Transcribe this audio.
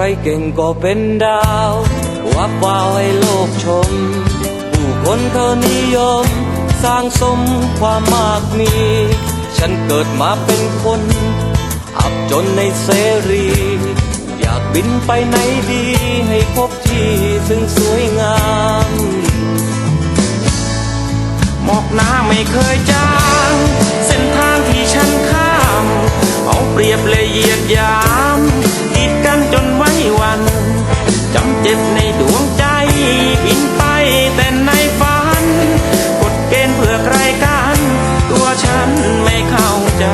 รเก่งก็เป็นดาววับวาวให้โลกชม ผู้คนเขานิยม สร้างสมความมากมี ฉันเกิดมาเป็นคน อับจนในเสรี อยากบินไปไหนดีให้พบที่ซึ่งสวยงามหมอกหน้าไม่เคยจาง เส้นทางที่ฉันข้าม เอาเปรียบเลยเหยียดยาม เจ็บในดวงใจอินไปแต่ในฝันกฎเกณฑ์เพื่อใครกัน ตัวฉันไม่เข้าใจ